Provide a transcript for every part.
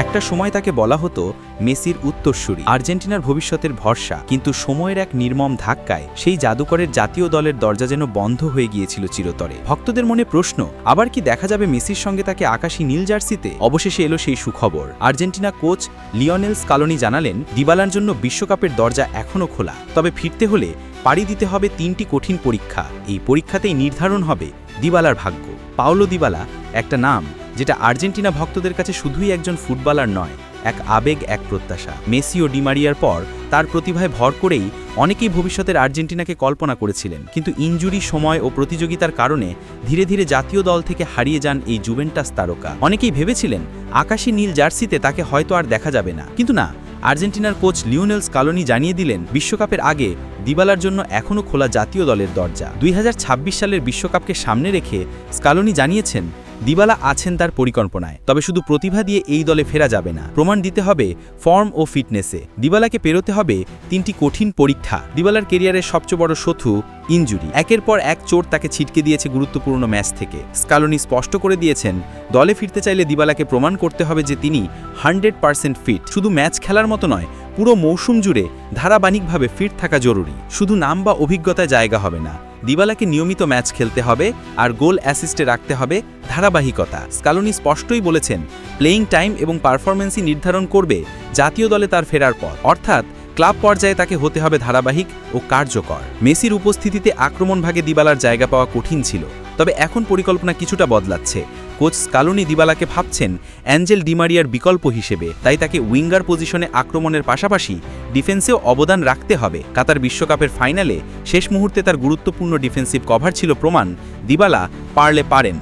একটা সময় তাকে বলা হতো মেসির উত্তরসূরি। আর্জেন্টিনার ভবিষ্যতের ভরসা, কিন্তু সময়ের এক নির্মম ধাক্কায় সেই জাদুকরের জাতীয় দলের দরজা যেন বন্ধ হয়ে গিয়েছিল চিরতরে। ভক্তদের মনে প্রশ্ন, আবার কি দেখা যাবে মেসির সঙ্গে তাকে আকাশী নীল জার্সিতে? অবশেষে এলো সেই সুখবর। আর্জেন্টিনা কোচ লিওনেল স্কালোনি জানালেন, দিবালার জন্য বিশ্বকাপের দরজা এখনও খোলা, তবে ফিরতে হলে পাড়ি দিতে হবে তিনটি কঠিন পরীক্ষা। এই পরীক্ষাতেই নির্ধারণ হবে দিবালার ভাগ্য। পাওলো দিবালা, একটা নাম। যেটা আর্জেন্টিনা ভক্তদের কাছে শুধুই একজন ফুটবলার নয়, এক আবেগ, এক প্রত্যাশা। মেসি ও ডিমারিয়ার পর তার প্রতিভায় ভর করেই অনেকেই ভবিষ্যতের আর্জেন্টিনাকে কল্পনা করেছিলেন। কিন্তু ইনজুরি সময় ও প্রতিযোগিতার কারণে ধীরে ধীরে জাতীয় দল থেকে হারিয়ে যান এই জুভেন্টাস তারকা। অনেকেই ভেবেছিলেন আকাশী নীল জার্সিতে তাকে হয়তো আর দেখা যাবে না। কিন্তু না, আর্জেন্টিনার কোচ লিওনেল স্কালোনি জানিয়ে দিলেন, বিশ্বকাপের আগে দিবালার জন্য এখনও খোলা জাতীয় দলের দরজা। দুই হাজার ছাব্বিশ সালের বিশ্বকাপকে সামনে রেখে স্কালোনি জানিয়েছেন দিবালা আছেন তার পরিকল্পনায়, তবে শুধু প্রতিভা দিয়ে এই দলে ফেরা যাবে না। প্রমাণ দিতে হবে ফর্ম ও ফিটনেসে। দিবালাকে পেরোতে হবে তিনটি কঠিন পরীক্ষা। দিবালার কেরিয়ারের সবচেয়ে বড় শত্রু ইনজুরি। একের পর এক চোট তাকে ছিটকে দিয়েছে গুরুত্বপূর্ণ ম্যাচ থেকে। স্কালোনি স্পষ্ট করে দিয়েছেন, দলে ফিরতে চাইলে দিবালাকে প্রমাণ করতে হবে যে তিনি হান্ড্রেড পার্সেন্ট ফিট। শুধু ম্যাচ খেলার মতো নয়, পুরো মৌসুম জুড়ে ধারাবাহিকভাবে ফিট থাকা জরুরি। শুধু নাম বা অভিজ্ঞতায় জায়গা হবে না। দিবালাকে নিয়মিত ম্যাচ খেলতে হবে আর গোল অ্যাসিস্টে রাখতে হবে ধারাবাহিকতা। স্কালোনি স্পষ্টই বলেছেন, প্লেয়িং টাইম এবং পারফরমেন্সই নির্ধারণ করবে জাতীয় দলে তার ফেরার পর অর্থাৎ ক্লাব পর্যায়ে তাকে হতে হবে ধারাবাহিক ও কার্যকর। মেসির উপস্থিতিতে আক্রমণভাগে দিবালার জায়গা পাওয়া কঠিন ছিল, তবে এখন পরিকল্পনা কিছুটা বদলাচ্ছে। কোচ স্কালোনি দিবালাকে ভাবছেন অ্যাঞ্জেল ডিমারিয়ার বিকল্প হিসেবে। তাই তাকে উইঙ্গার পজিশনে আক্রমণের পাশাপাশি ডিফেন্সেও অবদান রাখতে হবে। কাতার বিশ্বকাপের ফাইনালে শেষ মুহূর্তে তার গুরুত্বপূর্ণ ডিফেন্সিভ কভার ছিল প্রমাণ, দিবালা পারলে পারেন।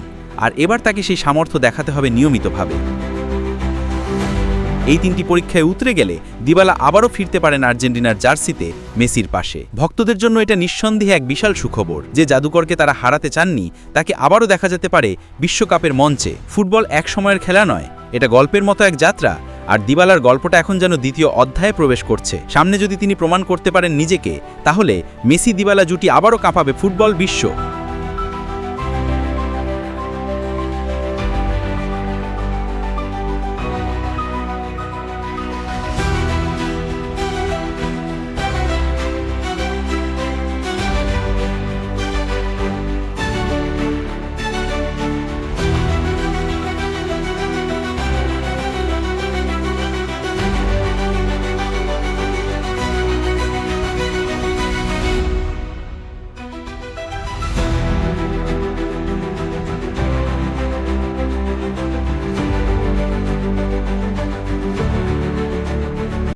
আর এবার তাকে সেই সামর্থ্য দেখাতে হবে নিয়মিতভাবে। এই তিনটি পরীক্ষায় উতরে গেলে দিবালা আবারও ফিরতে পারেন আর্জেন্টিনার জার্সিতে মেসির পাশে। ভক্তদের জন্য এটা নিঃসন্দেহে এক বিশাল সুখবর যে জাদুকরকে তারা হারাতে চাননি, তাকে আবারও দেখা যেতে পারে বিশ্বকাপের মঞ্চে। ফুটবল এক সময়ের খেলা নয়, এটা গল্পের মতো এক যাত্রা, আর দিবালার গল্পটা এখন যেন দ্বিতীয় অধ্যায়ে প্রবেশ করছে। সামনে যদি তিনি প্রমাণ করতে পারেন নিজেকে, তাহলে মেসি দিবালা জুটি আবারও কাঁপাবে ফুটবল বিশ্ব।